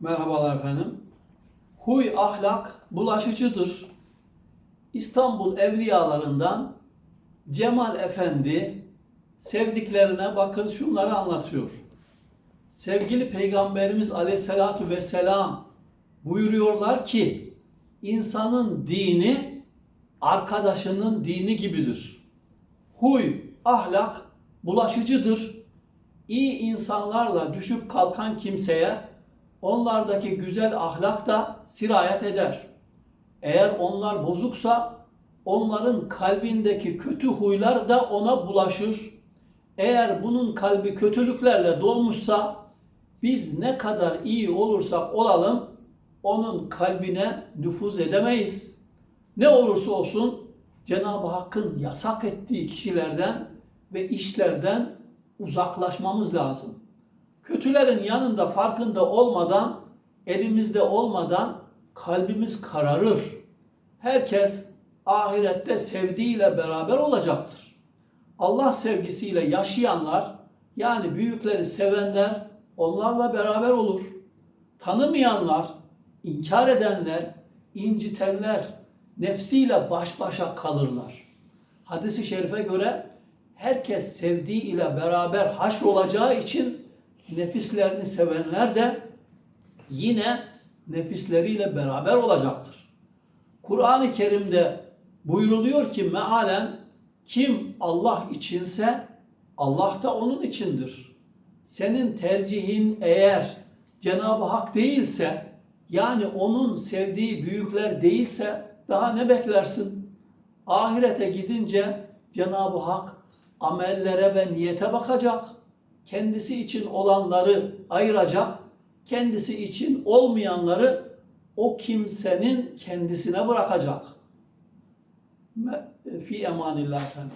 Merhabalar efendim. Huy ahlak bulaşıcıdır. İstanbul evliyalarından Cemal Efendi sevdiklerine bakın şunları anlatıyor. Sevgili Peygamberimiz Aleyhisselatü Vesselam buyuruyorlar ki insanın dini arkadaşının dini gibidir. Huy, ahlak bulaşıcıdır. İyi insanlarla düşüp kalkan kimseye onlardaki güzel ahlak da sirayet eder. Eğer onlar bozuksa onların kalbindeki kötü huylar da ona bulaşır. Eğer bunun kalbi kötülüklerle dolmuşsa biz ne kadar iyi olursak olalım onun kalbine nüfuz edemeyiz. Ne olursa olsun Cenab-ı Hakk'ın yasak ettiği kişilerden ve işlerden uzaklaşmamız lazım. Kötülerin yanında farkında olmadan, elimizde olmadan kalbimiz kararır. Herkes ahirette sevdiğiyle beraber olacaktır. Allah sevgisiyle yaşayanlar, yani büyükleri sevenler onlarla beraber olur. Tanımayanlar, inkar edenler, incitenler nefsiyle baş başa kalırlar. Hadis-i şerife göre herkes sevdiği ile beraber haşr olacağı için nefislerini sevenler de yine nefisleriyle beraber olacaktır. Kur'an-ı Kerim'de buyruluyor ki mealen kim Allah içinse Allah da onun içindir. Senin tercihin eğer Cenab-ı Hak değilse yani onun sevdiği büyükler değilse daha ne beklersin? Ahirete gidince Cenab-ı Hak amellere ve niyete bakacak. Kendisi için olanları ayıracak. Kendisi için olmayanları o kimsenin kendisine bırakacak. Fi emanillah efendim.